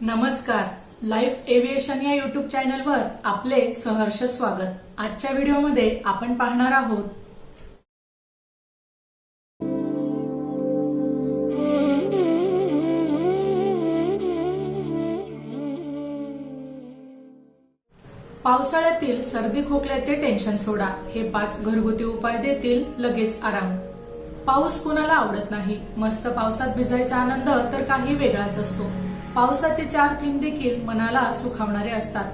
नमस्कार. Life aviation या YouTube चॅनलवर आपले सहर्ष स्वागत. आजच्या व्हिडिओमध्ये आपण पाहणार आहोत. पावसाळ्यातील सर्दी खोकल्याचे टेन्शन सोडा. हे पाच घरगुती उपाय देतील लगेच आराम. पाऊस कुणाला आवडत नाही? मस्त पावसात भिजायचा आनंद तर काही वेगळाच असतो. पावसाचे चार थेंब देखील मनाला सुखावणारे असतात.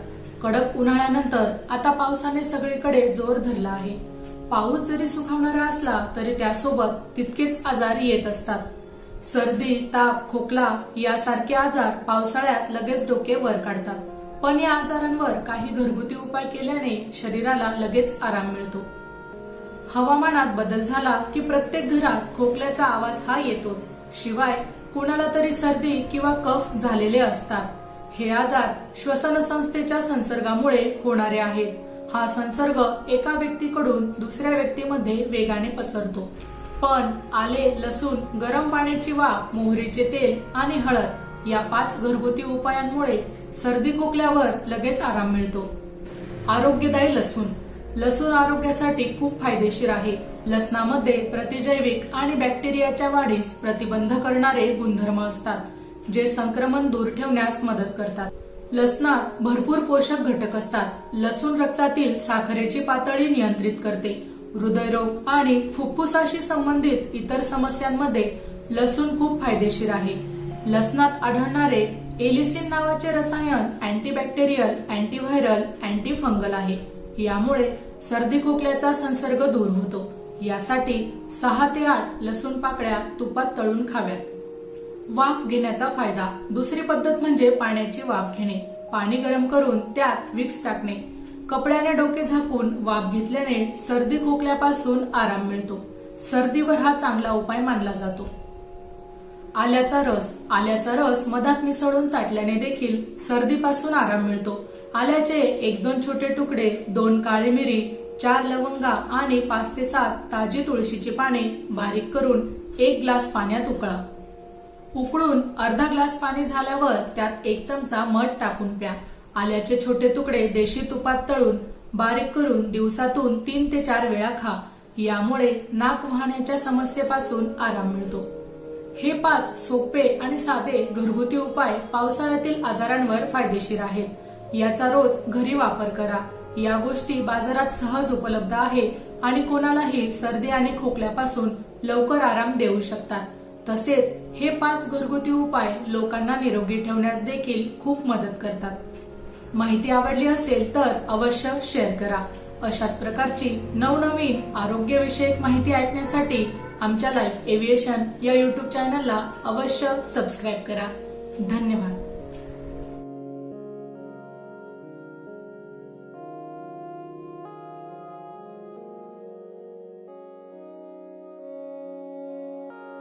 कडक उन्हाळ्यानंतर आता पावसाने सगळीकडे जोर धरला आहे. पाऊस जरी सुखावणारा असला तरी त्यासोबत तितकेच आजार येत असतात. सर्दी ताप खोकला यासारखे आजार पावसाळ्यात लगेच डोके वर काढतात. पण या आजारांवर काही घरगुती उपाय केल्याने शरीराला लगेच आराम मिळतो. हवामानात बदल झाला की प्रत्येक घरात खोकल्याचा आवाज हा येतोच. शिवाय कुणाला तरी सर्दी किंवा कफ झालेले असतात. हे आजार श्वसन संस्थेच्या संसर्गामुळे होणारे आहेत. हा संसर्ग एका व्यक्तीकडून दुसऱ्या व्यक्तीमध्ये वेगाने पसरतो. पण आले लसूण गरम पाण्याची वा मोहरीचे तेल आणि हळद या पाच घरगुती उपायांमुळे सर्दी खोकल्यावर लगेच आराम मिळतो. आरोग्यदायी लसूण. लसूण आरोग्यासाठी खूप फायदेशीर आहे. लसणामध्ये प्रतिजैविक आणि बॅक्टेरियाच्या वाढीस प्रतिबंध करणारे गुणधर्म असतात जे संक्रमण दूर ठेवण्यास मदत करतात. लसणात भरपूर पोषक घटक असतात. लसूण रक्तातील साखरेची पातळी नियंत्रित करते. हृदयरोग आणि फुफ्फुसाशी संबंधित इतर समस्यांमध्ये लसूण खूप फायदेशीर आहे. लसणात आढळणारे एलिसिन नावाचे रसायन अँटीबॅक्टेरियल अँटीव्हायरल अँटीफंगल आहे. यामुळे सर्दी खोकल्याचा संसर्ग दूर होतो. यासाठी सहा ते आठ लसूण पाकळ्या तुपात तळून खाव्यात. वाफ घेण्याचा फायदा. दुसरी पद्धत म्हणजे पाण्याची वाफ घेणे. पाणी गरम करून त्यात विक्स टाकणे. कपड्याने डोके झाकून वाफ घेतल्याने सर्दी खोकल्यापासून आराम मिळतो. सर्दीवर हा चांगला उपाय मानला जातो. आल्याचा रस. आल्याचा रस मधात मिसळून चाटल्याने देखील सर्दीपासून आराम मिळतो. आल्याचे एक दोन छोटे तुकडे दोन काळी मिरी चार लवंगा आणि पाच ते सात ताजी तुळशीची पाने बारीक करून एक ग्लास पाण्यात उकळा. उकळून अर्धा ग्लास पाणी झाल्यावर त्यात एक चमचा मध टाकून प्या. आल्याचे छोटे तुकडे देशी तुपात तळून बारीक करून दिवसातून तीन ते चार वेळा खा. यामुळे नाक वाहण्याच्या समस्येपासून आराम मिळतो. हे पाच सोपे आणि साधे घरगुती उपाय पावसाळ्यातील आजारांवर फायदेशीर आहेत. याचा रोज घरी वापर करा. या गोष्टी बाजारात सहज उपलब्ध आहे आणि कोणालाही सर्दी आणि खोकल्यापासून लवकर आराम देऊ शकतात. तसेच हे पाच घरगुती उपाय लोकांना निरोगी ठेवण्यास देखील खूप मदत करतात. माहिती आवडली असेल तर अवश्य शेअर करा. अशाच प्रकारची नवनवीन आरोग्यविषयक माहिती ऐकण्यासाठी आमच्या लाईफ एव्हिएशन या युट्यूब चॅनलला अवश्य सबस्क्राईब करा. धन्यवाद.